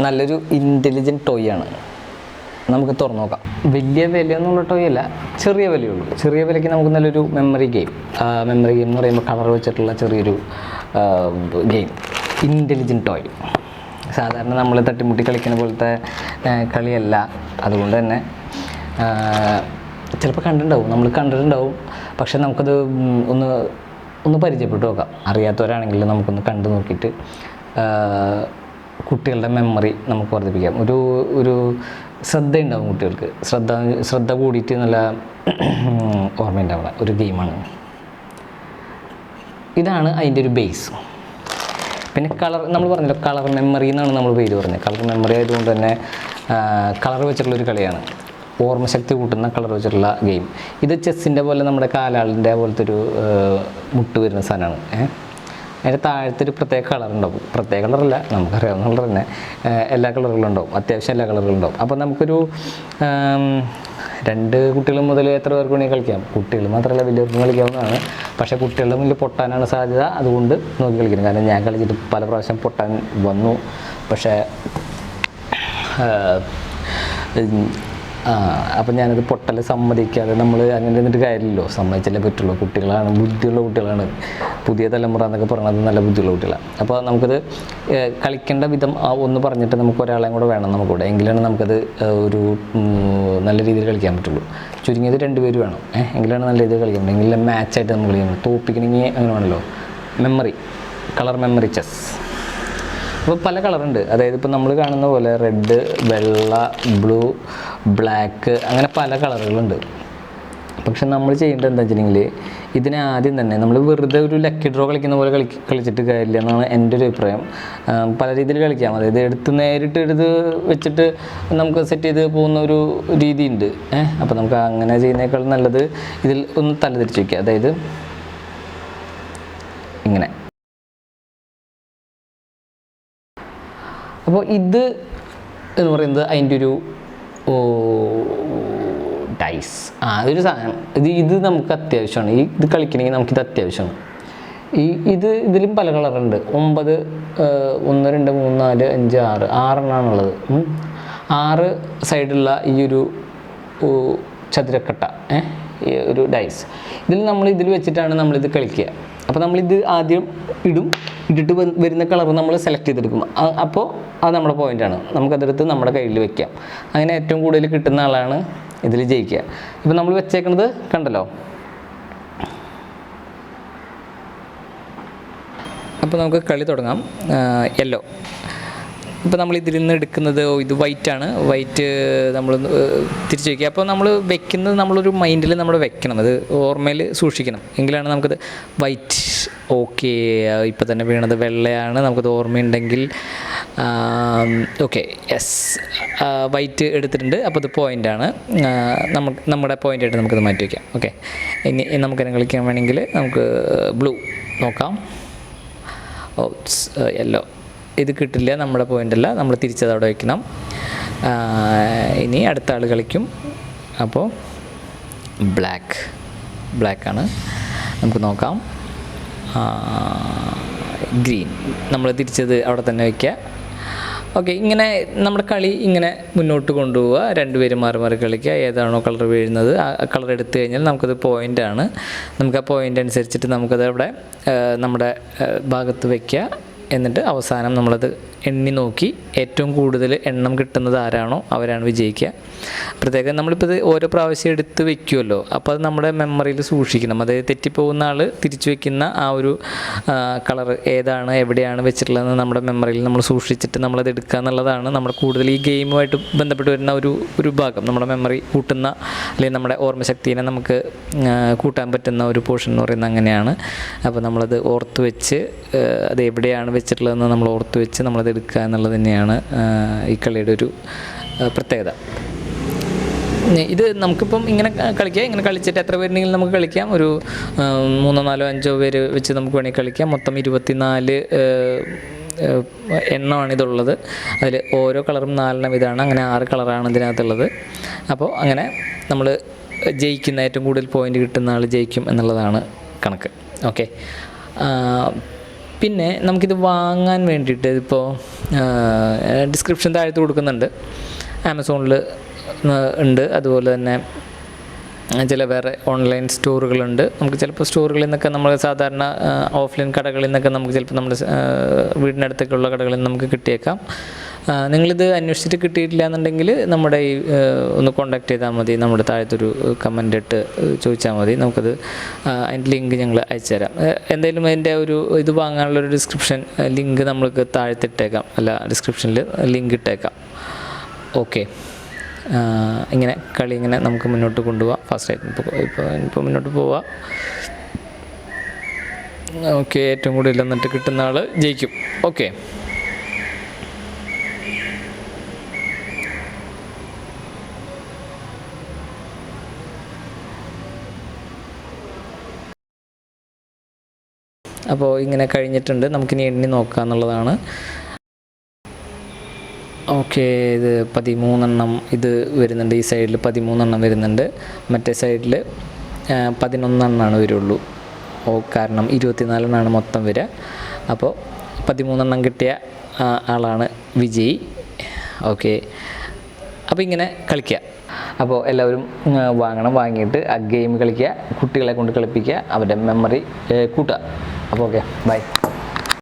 നല്ലൊരു intelligent toy ആണ്. നമുക്ക് തുറന്നു നോക്കാം. വലിയ വിലയൊന്നുള്ള ടോയ് അല്ല ചെറിയ വിലയുള്ളൂ. ചെറിയ വിലയ്ക്ക് നമുക്ക് നല്ലൊരു മെമ്മറി ഗെയിം മെമ്മറി ഗെയിം എന്ന് പറയുമ്പോൾ കളർ വെച്ചിട്ടുള്ള ചെറിയൊരു ഗെയിം ഇന്റലിജന്റ് ടോയ് സാധാരണ നമ്മൾ തട്ടിമുട്ടി കളിക്കുന്ന പോലത്തെ കളിയല്ല. അതുകൊണ്ട് തന്നെ ചിലപ്പോൾ കണ്ടിട്ടുണ്ടാവും. നമ്മൾ കണ്ടിട്ടുണ്ടാവും. പക്ഷെ നമുക്കത് ഒന്ന് ഒന്ന് പരിചയപ്പെട്ടു നോക്കാം. അറിയാത്തവരാണെങ്കിൽ നമുക്കൊന്ന് കണ്ടു നോക്കിയിട്ട് കുട്ടികളുടെ മെമ്മറി നമുക്ക് വർദ്ധിപ്പിക്കാം. ഒരു ഒരു ശ്രദ്ധയുണ്ടാവും കുട്ടികൾക്ക്. ശ്രദ്ധ ശ്രദ്ധ കൂടിയിട്ട് നല്ല ഓർമ്മയുണ്ടാവുക ഒരു ഗെയിമാണ്. ഇതാണ് അതിന്റെ ഒരു ബേസ് പിന്നെ കളർ നമ്മൾ പറഞ്ഞല്ലോ കളർ മെമ്മറി എന്നാണ് നമ്മൾ പേര് പറഞ്ഞത്. കളർ മെമ്മറി ആയതുകൊണ്ട് തന്നെ കളർ വെച്ചിട്ടുള്ള ഒരു കളിയാണ്. ഓർമ്മശക്തി കൂട്ടുന്ന കളർ വെച്ചിട്ടുള്ള ഗെയിം ഇത് ചെസ്സിന്റെ പോലെ നമ്മുടെ കാലാളിന്റെ പോലത്തെ ഒരു മുട്ട് വരുന്ന സാധനമാണ്. ഏഹ് അതിന്റെ താഴത്തെ ഒരു പ്രത്യേക കളർ ഉണ്ടാവും. പ്രത്യേക കളറല്ല നമുക്കറിയാവുന്ന കളർ തന്നെ. എല്ലാ കളറുകളും ഉണ്ടാവും. അത്യാവശ്യം എല്ലാ കളറുകളും ഉണ്ടാവും. അപ്പോൾ നമുക്കൊരു രണ്ട് കുട്ടികൾ മുതൽ എത്ര പേർക്ക് വേണമെങ്കിൽ കളിക്കാം? കുട്ടികൾ മാത്രമല്ല വലിയവർക്കും കളിക്കാവുന്നതാണ്. പക്ഷേ കുട്ടികളുടെ മുന്നിൽ പൊട്ടാനാണ് സാധ്യത. അതുകൊണ്ട് നോക്കി കളിക്കുന്നത് കാരണം ഞാൻ കളിച്ചിട്ട് പല പ്രാവശ്യം പൊട്ടാൻ വന്നു. പക്ഷേ അപ്പം ഞാനത് പൊട്ടൽ സമ്മതിക്കാതെ നമ്മൾ അങ്ങനെ നിന്നിട്ട് കാര്യമില്ലല്ലോ. സമ്മതിച്ചല്ലേ പറ്റുള്ളൂ. കുട്ടികളാണ് ബുദ്ധിയുള്ള കുട്ടികളാണ്. പുതിയ തലമുറ എന്നൊക്കെ പറയുന്നത് നല്ല ബുദ്ധിയുള്ള കുട്ടികളാണ് അപ്പോൾ നമുക്കത് കളിക്കേണ്ട വിധം ആ ഒന്ന് പറഞ്ഞിട്ട് നമുക്ക് ഒരാളെയും കൂടെ വേണം നമുക്കൂടെ എങ്കിലാണ് നമുക്കത് ഒരു നല്ല രീതിയിൽ കളിക്കാൻ പറ്റുള്ളൂ. ചുരുങ്ങിയത് രണ്ട് വേണം. ഏഹ്, എങ്കിലാണ് നല്ല രീതിയിൽ കളിക്കാൻ പറ്റും എങ്കിലും മാച്ചായിട്ട് നമ്മൾ കളിക്കാൻ പറ്റും തോപ്പിക്കണമെങ്കിൽ വേണമല്ലോ. മെമ്മറി കളർ മെമ്മറി ചെസ് അപ്പോൾ പല കളറുണ്ട്. അതായത് ഇപ്പോൾ നമ്മൾ കാണുന്ന പോലെ റെഡ് വെള്ള ബ്ലൂ ബ്ലാക്ക് അങ്ങനെ പല കളറുകളുണ്ട്. പക്ഷെ നമ്മൾ ചെയ്യേണ്ടത് എന്താ വെച്ചിട്ടുണ്ടെങ്കിൽ ഇതിനെ ആദ്യം തന്നെ നമ്മൾ വെറുതെ ഒരു ലക്കി ഡ്രോ കളിക്കുന്ന പോലെ കളി കളിച്ചിട്ട് കാര്യമില്ല എന്നാണ് എന്റെ ഒരു അഭിപ്രായം. പല രീതിയിൽ കളിക്കാം. അതായത് എടുത്ത് നേരിട്ട് എടുത്ത് വെച്ചിട്ട് നമുക്ക് സെറ്റ് ചെയ്ത് പോകുന്ന ഒരു രീതിയുണ്ട്. ഏഹ് അപ്പോൾ നമുക്ക് അങ്ങനെ ചെയ്യുന്നേക്കാൾ നല്ലത് ഇതിൽ ഒന്ന് തലതിരിച്ച് വയ്ക്കുക അതായത് ഇങ്ങനെ. അപ്പോൾ ഇത് എന്ന് പറയുന്നത് അതിന്റെ ഒരു ഡൈസ് ആ ഒരു സാധനം. ഇത് ഇത് നമുക്ക് അത്യാവശ്യമാണ്. ഈ ഇത് കളിക്കണമെങ്കിൽ നമുക്കിത് അത്യാവശ്യമാണ്. ഈ ഇത് ഇതിലും പല കളറുണ്ട്. ഒമ്പത് ഒന്ന് രണ്ട് മൂന്ന് നാല് അഞ്ച് ആറ്. ആറെണ്ണാണുള്ളത്. ആറ് സൈഡുള്ള ഈ ഒരു ചതുരക്കട്ട ഈ ഒരു ഡൈസ് ഇതിൽ നമ്മൾ ഇതിൽ വെച്ചിട്ടാണ് നമ്മളിത് കളിക്കുക. അപ്പോൾ നമ്മളിത് ആദ്യം ഇടും. ഇട്ടിട്ട് വരുന്ന കളർ നമ്മൾ സെലക്ട് ചെയ്തെടുക്കും. അപ്പോൾ അത് നമ്മുടെ പോയിന്റാണ് നമുക്കതെടുത്ത് നമ്മുടെ കയ്യിൽ വെക്കാം. അങ്ങനെ ഏറ്റവും കൂടുതൽ കിട്ടുന്ന ആളാണ് ഇതിൽ ജയിക്കുക. ഇപ്പം നമ്മൾ വെച്ചേക്കുന്നത് കണ്ടല്ലോ? അപ്പോൾ നമുക്ക് കളി തുടങ്ങാം. യെല്ലോ ഇപ്പോൾ നമ്മൾ ഇതിൽ നിന്ന് എടുക്കുന്നത് ഇത് വൈറ്റ് ആണ്. വൈറ്റ് നമ്മൾ തിരിച്ചു വയ്ക്കുക. അപ്പോൾ നമ്മൾ വെക്കുന്നത് നമ്മളൊരു മൈൻഡിൽ നമ്മൾ വെക്കണം. അത് ഓർമ്മയിൽ സൂക്ഷിക്കണം. എങ്കിലാണ് നമുക്കത് വൈറ്റ് ഓക്കെ ഇപ്പോൾ തന്നെ വീണത് വെള്ളയാണ്. നമുക്കത് ഓർമ്മയുണ്ടെങ്കിൽ ഓക്കെ യെസ് വൈറ്റ് എടുത്തിട്ടുണ്ട്. അപ്പോൾ അത് പോയിന്റാണ് നമുക്ക് നമ്മുടെ പോയിന്റായിട്ട് നമുക്കത് മാറ്റി വയ്ക്കാം ഓക്കെ ഇനി നമുക്ക് നമുക്കതിനെ കളിക്കാൻ വേണമെങ്കിൽ നമുക്ക് ബ്ലൂ നോക്കാം. ഓ യെല്ലോ ഇത് കിട്ടില്ല നമ്മുടെ പോയിന്റ് അല്ല. നമ്മൾ തിരിച്ചത് അവിടെ വയ്ക്കണം ഇനി അടുത്ത ആൾ കളിക്കും. അപ്പോൾ ബ്ലാക്ക് ബ്ലാക്കാണ് നമുക്ക് നോക്കാം. ഗ്രീൻ നമ്മൾ തിരിച്ചത് അവിടെ തന്നെ വയ്ക്കുക ഓക്കെ ഇങ്ങനെ നമ്മുടെ കളി ഇങ്ങനെ മുന്നോട്ട് കൊണ്ടുപോവുക. രണ്ടുപേരും മാറി മാറി കളിക്കുക. ഏതാണോ കളർ വീഴുന്നത് ആ കളർ എടുത്തു കഴിഞ്ഞാൽ നമുക്കത് ആണ്. നമുക്ക് ആ പോയിന്റ് അനുസരിച്ചിട്ട് നമുക്കത് അവിടെ നമ്മുടെ ഭാഗത്ത് വയ്ക്കുക എന്നിട്ട് അവസാനം നമ്മളത് എണ്ണി നോക്കി ഏറ്റവും കൂടുതൽ എണ്ണം കിട്ടുന്നത് ആരാണോ അവരാണ് വിജയിക്കുക. പ്രത്യേകം നമ്മളിപ്പോൾ ഇത് ഓരോ പ്രാവശ്യം എടുത്ത് വെക്കുമല്ലോ അപ്പോൾ അത് നമ്മുടെ മെമ്മറിയിൽ സൂക്ഷിക്കണം. അതായത് തെറ്റിപ്പോകുന്ന ആൾ തിരിച്ചു വെക്കുന്ന ആ ഒരു കളർ ഏതാണ് എവിടെയാണ് വെച്ചിട്ടുള്ളതെന്ന് നമ്മുടെ മെമ്മറിയിൽ നമ്മൾ സൂക്ഷിച്ചിട്ട് നമ്മളത് എടുക്കുക എന്നുള്ളതാണ് നമ്മൾ കൂടുതൽ ഈ ഗെയിമുമായിട്ട് ബന്ധപ്പെട്ട് വരുന്ന ഒരു ഒരു ഭാഗം. നമ്മുടെ മെമ്മറി കൂട്ടുന്ന അല്ലെങ്കിൽ നമ്മുടെ ഓർമ്മശക്തിനെ നമുക്ക് കൂട്ടാൻ പറ്റുന്ന ഒരു പോർഷൻ എന്ന് പറയുന്നത് അങ്ങനെയാണ്. അപ്പോൾ നമ്മളത് ഓർത്ത് വെച്ച് അത് എവിടെയാണ് വെച്ചിട്ടുള്ളതെന്ന് നമ്മൾ ഓർത്ത് വെച്ച് നമ്മളത് എടുക്കുക എന്നുള്ളത് തന്നെയാണ് ഈ കളിയുടെ ഒരു പ്രത്യേകത. ഇത് നമുക്കിപ്പം ഇങ്ങനെ കളിക്കാം ഇങ്ങനെ കളിച്ചിട്ട് എത്ര പേരുണ്ടെങ്കിലും നമുക്ക് കളിക്കാം. ഒരു മൂന്നോ നാലോ അഞ്ചോ പേര് വെച്ച് നമുക്ക് വേണമെങ്കിൽ കളിക്കാം. മൊത്തം ഇരുപത്തിനാല് എണ്ണമാണ് ഇതുള്ളത്. അതിൽ ഓരോ കളറും നാലെണ്ണം ഇതാണ്. അങ്ങനെ ആറ് കളറാണ് ഇതിനകത്തുള്ളത്. അപ്പോൾ അങ്ങനെ നമ്മൾ ജയിക്കുന്ന ഏറ്റവും കൂടുതൽ പോയിന്റ് കിട്ടുന്ന ആൾ ജയിക്കും എന്നുള്ളതാണ് കണക്ക്. ഓക്കെ. പിന്നെ നമുക്കിത് വാങ്ങാൻ വേണ്ടിയിട്ട് ഇപ്പോൾ ഡിസ്ക്രിപ്ഷൻ താഴത്ത് കൊടുക്കുന്നുണ്ട്. ആമസോണിൽ ഉണ്ട്. അതുപോലെ തന്നെ ചില വേറെ ഓൺലൈൻ സ്റ്റോറുകളുണ്ട് നമുക്ക് ചിലപ്പോൾ സ്റ്റോറുകളിൽ നിന്നൊക്കെ നമ്മൾ സാധാരണ ഓഫ്ലൈൻ കടകളിൽ നിന്നൊക്കെ നമുക്ക് ചിലപ്പോൾ നമ്മുടെ വീടിനടുത്തൊക്കെയുള്ള കടകളിൽ നമുക്ക് കിട്ടിയേക്കാം. നിങ്ങളിത് അന്വേഷിച്ചിട്ട് കിട്ടിയിട്ടില്ല എന്നുണ്ടെങ്കിൽ നമ്മുടെ ഈ ഒന്ന് കോൺടാക്ട് ചെയ്താൽ മതി. നമ്മുടെ താഴത്തൊരു കമന്റ് ഇട്ട് ചോദിച്ചാൽ മതി. നമുക്കത് അതിന്റെ ലിങ്ക് ഞങ്ങൾ അയച്ചു തരാം. ആ, എന്തായാലും അതിന്റെ ഒരു ഇത് വാങ്ങാനുള്ള ഒരു ഡിസ്ക്രിപ്ഷൻ ലിങ്ക് നമ്മൾക്ക് താഴത്തിട്ടേക്കാം. അല്ല ഡിസ്ക്രിപ്ഷനിൽ ലിങ്ക് ഇട്ടേക്കാം. ഓക്കെ ഇങ്ങനെ കളി ഇങ്ങനെ നമുക്ക് മുന്നോട്ട് കൊണ്ടുപോകാം ഫാസ്റ്റായിട്ട് ഇപ്പോൾ ഇപ്പോൾ ഇപ്പോൾ മുന്നോട്ട് പോവാം. ഓക്കെ ഏറ്റവും കൂടുതൽ എന്നിട്ട് കിട്ടുന്ന ആൾ ജയിക്കും. ഓക്കെ അപ്പോൾ ഇങ്ങനെ കഴിഞ്ഞിട്ടുണ്ട്. നമുക്കിനി എണ്ണി നോക്കുക എന്നുള്ളതാണ്. ഓക്കെ ഇത് പതിമൂന്നെണ്ണം ഇത് വരുന്നുണ്ട്. ഈ സൈഡിൽ പതിമൂന്നെണ്ണം വരുന്നുണ്ട്. മറ്റേ സൈഡിൽ പതിനൊന്നെണ്ണമാണ് വരുള്ളൂ. ഓ കാരണം ഇരുപത്തിനാലെണ്ണമാണ് മൊത്തം വരിക. അപ്പോൾ പതിമൂന്നെണ്ണം കിട്ടിയ ആളാണ് വിജയി. ഓക്കെ. അപ്പോൾ ഇങ്ങനെ കളിക്കുക. അപ്പോൾ എല്ലാവരും വാങ്ങണം. വാങ്ങിയിട്ട് ആ ഗെയിം കളിക്കുക. കുട്ടികളെ കൊണ്ട് കളിപ്പിക്കുക. അവരുടെ മെമ്മറി കൂട്ടുക. അപ്പോൾ ഓക്കെ ബൈ.